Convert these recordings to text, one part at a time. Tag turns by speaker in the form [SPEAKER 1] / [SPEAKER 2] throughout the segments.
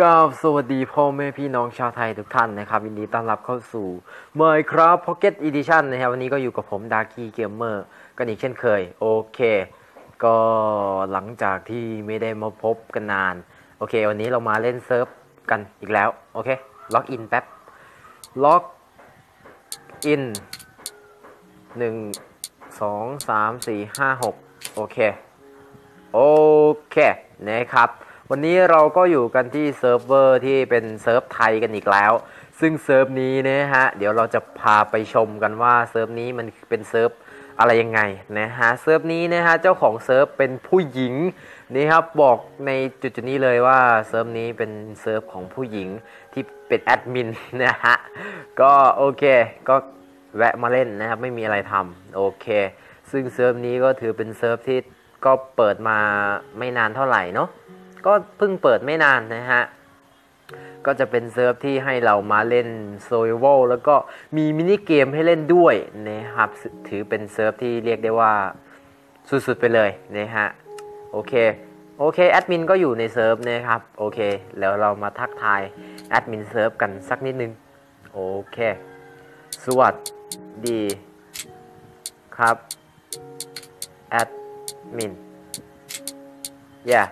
[SPEAKER 1] กับสวัสดีพ่อแม่พี่น้องชาวไทยทุกท่านนะครับยินดีต้อนรับเข้าสู่ Minecraft Pocket Edition นะครับวันนี้ก็อยู่กับผมดาร์กี้เกมเมอร์กันอีกเช่นเคย โอเค ก็หลังจากที่ไม่ได้มาพบกันนาน โอเค วันนี้เรามาเล่นเซิร์ฟกันอีกแล้ว โอเค ล็อกอินแป๊บ ล็อกอินหนึ่งสองสามสี่ห้าหกโอเค โอเคนะครับ วันนี้เราก็อยู่กันที่เซิร์ฟเวอร์ที่เป็นเซิร์ฟไทยกันอีกแล้ว ซึ่งเซิร์ฟนี้นะฮะ เดี๋ยวเราจะพาไปชมกันว่าเซิร์ฟนี้มันเป็นเซิร์ฟอะไรยังไงนะฮะเซิร์ฟนี้นะฮะเจ้าของเซิร์ฟเป็นผู้หญิงนี่ครับบอกในจุดจุดๆนี้เลยว่าเซิร์ฟนี้เป็นเซิร์ฟของผู้หญิงที่เป็นแอดมินนะฮะก็โอเคก็แวะมาเล่นนะครับไม่มีอะไรทำโอเค ซึ่งเซิร์ฟนี้ก็ถือเป็นเซิร์ฟที่ก็เปิดมาไม่นานเท่าไหร่เนาะ ก็เพิ่งเปิดไม่นานนะฮะ ก็จะเป็นเซิร์ฟที่ให้เรามาเล่นโซ i ว a l แล้วก็มีมินิเกมให้เล่นด้วยนะครับ ถือเป็นเซิร์ฟที่เรียกได้ว่าสุดๆไปเลยนะฮะ โอเค โอเค แอดมินก็อยู่ในเซิร์ฟนะครับ โอเค แล้วเรามาทักทายแอดมินเซิร์ฟกันสักนิดนึง โอเค สวัสดีครับ แอดมิน yeah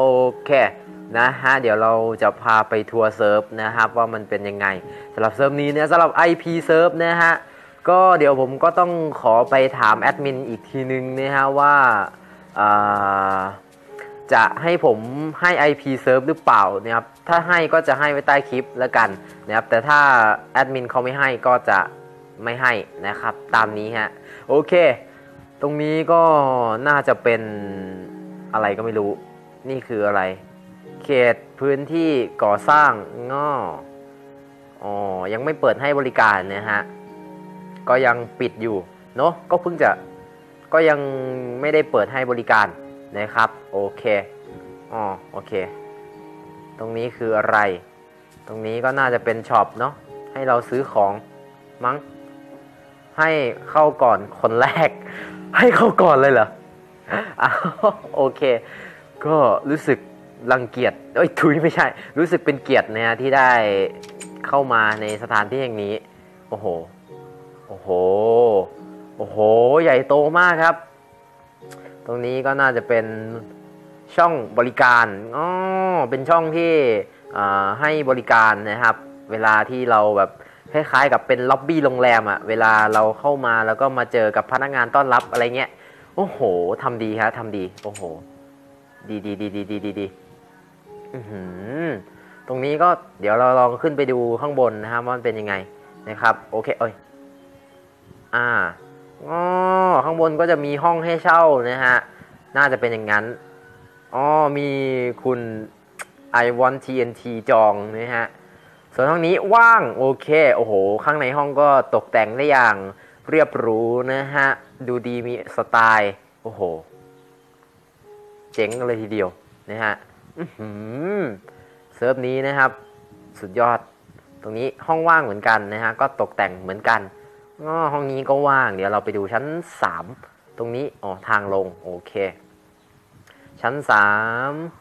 [SPEAKER 1] โอเคนะฮะเดี๋ยวเราจะพาไปทัวร์เซิร์ฟนะครับว่ามันเป็นยังไงสำหรับเซิร์ฟนี้เนี่ยสำหรับ IP เซิร์ฟนะฮะก็เดี๋ยวผมก็ต้องขอไปถามแอดมินอีกทีนึงนะฮะว่าาจะให้ผมให้ IP เซิร์ฟหรือเปล่านะครับถ้าให้ก็จะให้ไว้ใต้คลิปแล้วกันนะครับแต่ถ้าแอดมินเขาไม่ให้ก็จะไม่ให้นะครับตามนี้ฮะโอเค ตรงนี้ก็น่าจะเป็นอะไรก็ไม่รู้ นี่คืออะไร เขตพื้นที่ก่อสร้างงออ๋อ ยังไม่เปิดให้บริการนะฮะ ก็ยังปิดอยู่ เนอะก็เพิ่งจะ ก็ยังไม่ได้เปิดให้บริการนะครับ โอเค อ๋อ โอเค ตรงนี้คืออะไร ตรงนี้ก็น่าจะเป็นช็อปเนาะ ให้เราซื้อของมั้ง ให้เข้าก่อนคนแรก ให้เข้าก่อนเลยเหรออ้าวโอเค ก็รู้สึกรังเกียจเอ้ยทุยไม่ใช่ รู้สึกเป็นเกียรตินะฮะที่ได้เข้ามาในสถานที่แห่งนี้ โอ้โห โอ้โห โอ้โห ใหญ่โตมากครับ ตรงนี้ก็น่าจะเป็นช่องบริการ อ๋อ เป็นช่องที่ให้บริการนะครับ เวลาที่เราแบบคล้ายๆกับเป็นล็อบบี้โรงแรมอะเวลาเราเข้ามาแล้วก็มาเจอกับพนักงานต้อนรับอะไรเงี้ย โอ้โหทำดีครับทำดี โอ้โห ดีดีดีดีดีดีดีตรงนี้ก็เดี๋ยวเราลองขึ้นไปดูข้างบนนะครับว่ามันเป็นยังไงนะครับ โอเคเอ้ยอ่าอ๋อข้างบนก็จะมีห้องให้เช่านะฮะ น่าจะเป็นอย่างนั้นอ๋อมีคุณ I want TNT จองนะฮะ ส่วนห้องนี้ว่างโอเค โอ้โห ข้างในห้องก็ตกแต่งได้อย่างเรียบรู้นะฮะ ดูดีมีสไตล์ โอ้โห เจ๋งเลยทีเดียวนะฮะเซิร์ฟนี้นะครับ สุดยอด ตรงนี้ห้องว่างเหมือนกันนะฮะก็ตกแต่งเหมือนกันอ๋อห้องนี้ก็ว่าง เดี๋ยวเราไปดูชั้น 3 ตรงนี้อ๋อทางลงโอเค ชั้น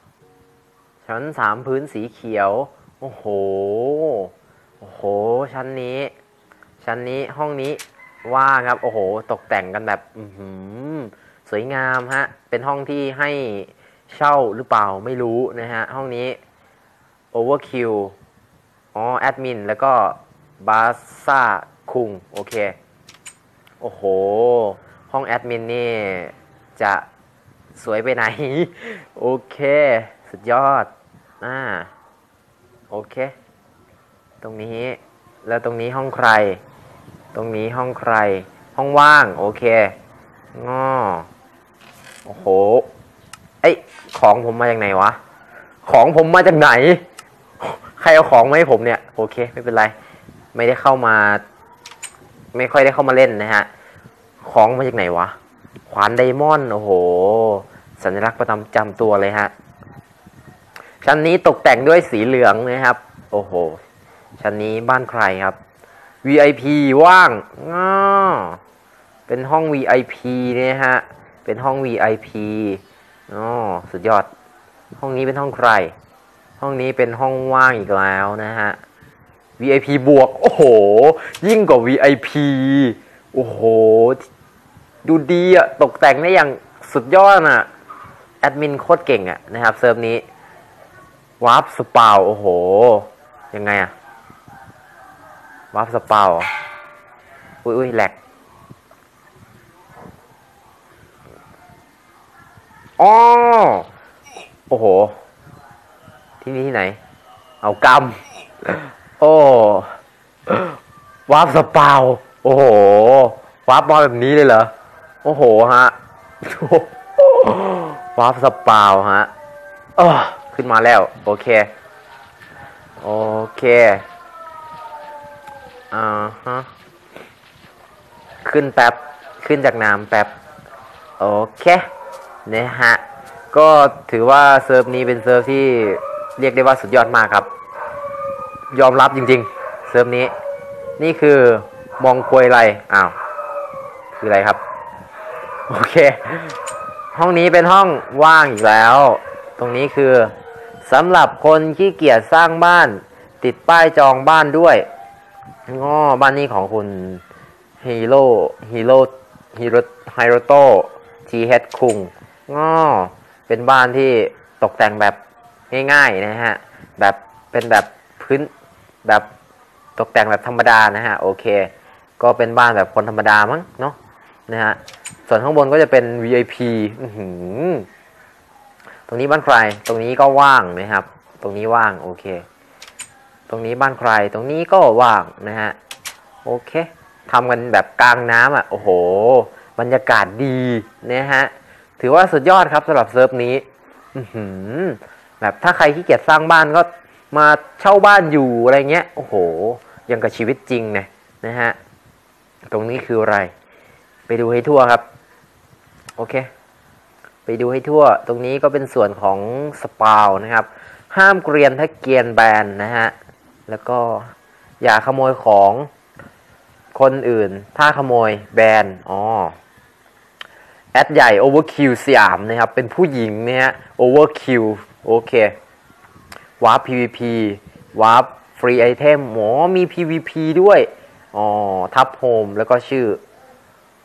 [SPEAKER 1] 3 ชั้น 3 พื้นสีเขียว โอ้โหโอ้โห ชั้นนี้ ชั้นนี้ห้องนี้ว่างครับ โอ้โห ตกแต่งกันแบบ อือหือ สวยงามฮะ เป็นห้องที่ให้เช่าหรือเปล่าไม่รู้นะฮะ ห้องนี้ Overkill อ๋อ แอดมิน แล้วก็บาซ่าคุง โอเค โอ้โห ห้องแอดมินนี่ จะสวยไปไหน โอเค สุดยอด อ่า โอเค ตรงนี้ แล้วตรงนี้ห้องใคร ตรงนี้ห้องใคร ห้องว่าง โอเคง้อ โอ้โหเอ้ของผมมาจากไหนวะ ของผมมาจากไหน ใครเอาของมาให้ผมเนี่ย โอเค ไม่เป็นไร ไม่ได้เข้ามา ไม่ค่อยได้เข้ามาเล่นนะฮะ ของมาจากไหนวะ ขวานไดมอนด์ โอ้โห สัญลักษณ์ประจำจำตัวเลยฮะ ชั้นนี้ตกแต่งด้วยสีเหลืองนะครับ โอ้โห ชั้นนี้บ้านใครครับ VIP ว่างง้อเป็นห้อง VIP เนี่ยฮะ เป็นห้อง VIP อ๋อสุดยอด ห้องนี้เป็นห้องใคร ห้องนี้เป็นห้องว่างอีกแล้วนะฮะ VIP บวก โอ้โห ยิ่งกว่า VIP โอ้โห ดูดีอะตกแต่งได้อย่างสุดยอดอะแอดมินโคตรเก่งอะนะครับเซิร์ฟนี้วาร์ปสปาวโอ้โห ยังไงอะวาร์ปสปาวอุ้ยอุ้ยแหลก อ๋อโอ้โห ที่นี่ที่ไหน เอากำโอ้วาร์ปสปาว โอ้โหวาร์ปมาแบบนี้เลยเหรอ โอ้โหฮะวาร์ปสปาวฮะเออขึ้นมาแล้ว โอเค โอเค อ่าฮะ ขึ้นแป๊บ ขึ้นจากน้ำแป๊บ โอเค นะฮะ ก็ถือว่าเซิร์ฟนี้เป็นเซิร์ฟที่เรียกได้ว่าสุดยอดมากครับ ยอมรับจริงๆ เซิร์ฟนี้ นี่คือมองควยไรอ้าว คืออะไรครับ โอเค ห้องนี้เป็นห้องว่างอีกแล้ว ตรงนี้คือสำหรับคนขี้เกียจสร้างบ้าน ติดป้ายจองบ้านด้วยง้อบ้านนี้ของคุณฮีโร่ฮีโร่ฮีโร่ไฮโรโตทีเฮดคุง ง้อเป็นบ้านที่ตกแต่งแบบง่ายๆนะฮะ แบบเป็นแบบพื้นแบบตกแต่งแบบธรรมดานะฮะ โอเค ก็เป็นบ้านแบบคนธรรมดามั้งเนาะนะฮะ ส่วนข้างบนก็จะเป็น VIP อืตรงนี้บ้านใคร ตรงนี้ก็ว่างนะครับ ตรงนี้ว่าง โอเค ตรงนี้บ้านใคร ตรงนี้ก็ว่างนะฮะ โอเคทำกันแบบกลางน้ำอะ โอ้โห บรรยากาศดีนะฮะ ถือว่าสุดยอดครับสำหรับเซิร์ฟนี้แบบถ้าใครขี้เกียจสร้างบ้านก็มาเช่าบ้านอยู่อะไรเงี้ย โอ้โห ยังกับชีวิตจริงนะนะฮะ ตรงนี้คืออะไร ไปดูให้ทั่วครับ โอเค ไปดูให้ทั่ว ตรงนี้ก็เป็นส่วนของสปาวนะครับ ห้ามเกรียนถ้าเกรียนแบนนะฮะ แล้วก็อย่าขโมยของคนอื่น ถ้าขโมยแบนอ๋อ อดใหญ่ Overkill สยามนะครับ เป็นผู้หญิงนะฮะ Overkill โอเควาร์ป PVP วาร์ปฟรีไอเทมหมอมี PVP ด้วย อ๋อ ทับโฮมแล้วก็ชื่อ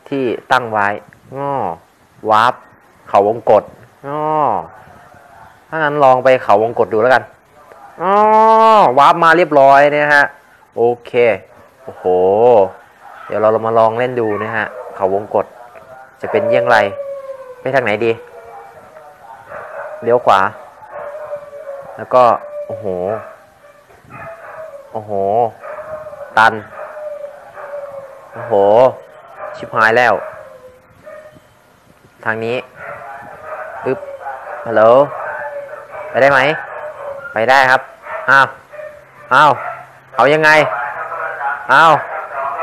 [SPEAKER 1] ที่ตั้งไว้ง้อวาร์ปเขาวงกฏง้อถ้างั้นลองไปเขาวงกฏดูแล้วกันอ๋อวาร์ปมาเรียบร้อยนะฮะ โอเค โอ้โห เดี๋ยวเรามาลองเล่นดูนะฮะ เขาวงกฏ จะเป็นยี่ยงไร ไปทางไหนดี เลี้ยวขวา แล้วก็ โอ้โห โอ้โห ตัน โอ้โห ชิบหายแล้ว ทางนี้ปึ๊บฮัลโหล ไปได้ไหม ไปได้ครับ อ้าว อ้าว เอายังไง อ้าว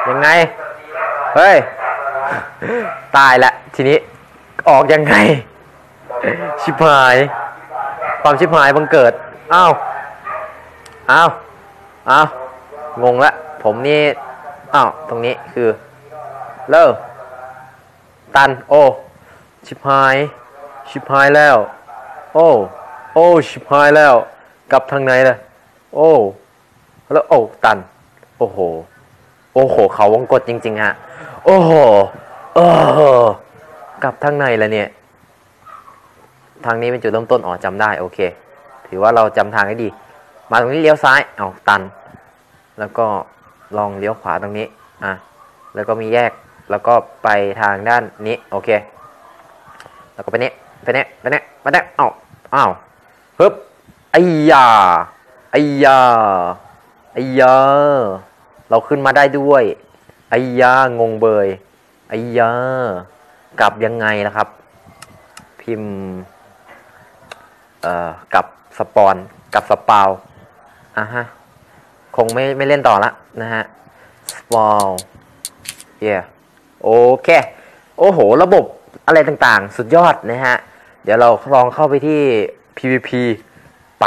[SPEAKER 1] ยังไง เฮ้ย ตายละทีนี้ออกยังไง ชิบหาย ความชิบหายบังเกิดอ้าวอ้าวอ้าวงงละผมนี่อ้าวตรงนี้คือ เลิกตันโอชิบหาย ชิบหายแล้ว โอ้โอ้ชิบหายแล้ว กลับทางไหนล่ะโอ้แล้วโอ้ตัน โอ้โห โอ้โห เขาวงกดจริง ๆ ฮะ โอ้โห โอ้โหกลับทางไหนละเนี่ย ทางนี้เป็นจุดเริ่มต้นอ๋อจำได้โอเค ถือว่าเราจำทางได้ดี มาตรงนี้เลี้ยวซ้ายเอาตัน แล้วก็ลองเลี้ยวขวาตรงนี้อะแล้วก็มีแยกแล้วก็ไปทางด้านนี้โอเค แล้วก็ไปนี้ไปนี้ไปนี้ไปนี้อ้าวอ้าวฮึบไอ้ยาไอ้ยาไอ้ยาเราขึ้นมาได้ด้วยไอ้ยางงเบย ไอ้ยากลับยังไงล่ะครับ พิมพ์ เอ่อกับสปอนกับสปาวอะฮะ คงไม่ไม่เล่นต่อละนะฮะสปาวเย่โอเค โอ้โห ระบบอะไรต่างๆ สุดยอดนะฮะ เดี๋ยวเราลองเข้าไปที่ PVP ไป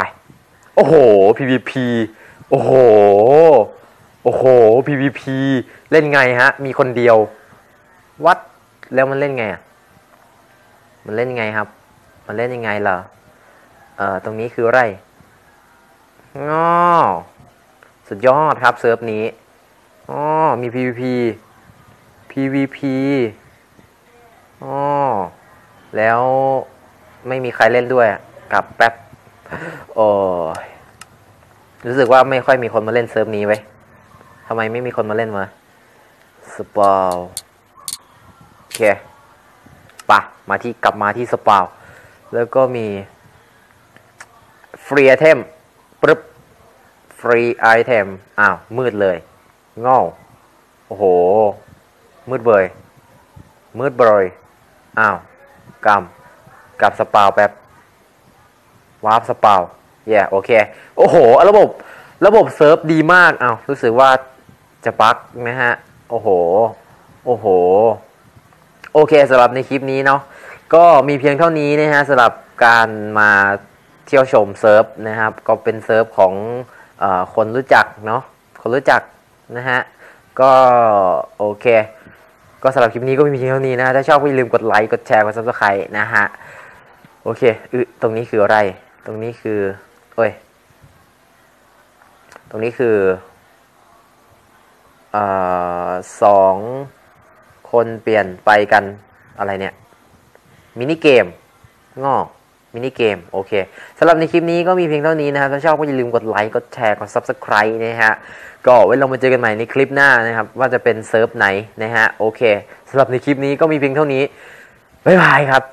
[SPEAKER 1] โอ้โห PVP โอ้โห โอ้โห PVP เล่นไงฮะ มีคนเดียว วัดแล้วมันเล่นไงอะมันเล่นไงครับ มันเล่นยังไงล่ะเอ่อตรงนี้คืออะไรอ๋อสุดยอดครับเซิร์ฟนี้อ๋อมี PVP PVP อ๋อแล้วไม่มีใครเล่นด้วยกลับแป๊บโอ้ยรู้สึกว่าไม่ค่อยมีคนมาเล่นเซิร์ฟนี้ไว้ทำไมไม่มีคนมาเล่นมาสปาว เคปะมาที่กลับมาที่สปาวแล้วก็มีฟรีไอเทมปึ๊บฟรีไอเทมอ้าว มืดเลยเง่าโอ้โห มืดเบยมืดเบยอ้าวกำกับสปาวแป๊บวาร์ปสปาวเย่โอเค โอ้โห ระบบระบบเซิร์ฟดีมากเอาวรู้สึกว่าจะบั๊กนะฮะ โอ้โห โอ้โห โอเคสำหรับในคลิปนี้เนาะก็มีเพียงเท่านี้นะฮะสำหรับการมาเที่ยวชมเซิร์ฟนะครับ ก็เป็นเซิร์ฟของอคนรู้จักเนาะคนรู้จักนะฮะก็โอเค ก็สำหรับคลิปนี้ก็มีเพียงเท่านี้นะถ้าชอบก็อย่าลืมกดไลค์กดแชร์กด subscribe นะฮะโอเคอตรงนี้คืออะไร ตรงนี้คือเอ้ยตรงนี้คืออ่อสอง คนเปลี่ยนไปกันอะไรเนี่ยมินิเกมงอกมินิเกมโอเคสำหรับในคลิปนี้ก็มีเพียงเท่านี้นะครับถ้าชอบก็อย่าลืมกดไลค์กดแชร์กด Subscribe นะฮะก็ไว้เรามาเจอกันใหม่ในคลิปหน้านะครับ ว่าจะเป็นเซิร์ฟไหนนะฮะโอเคสำหรับในคลิปนี้ก็มีเพียงเท่านี้บ๊ายบายครับ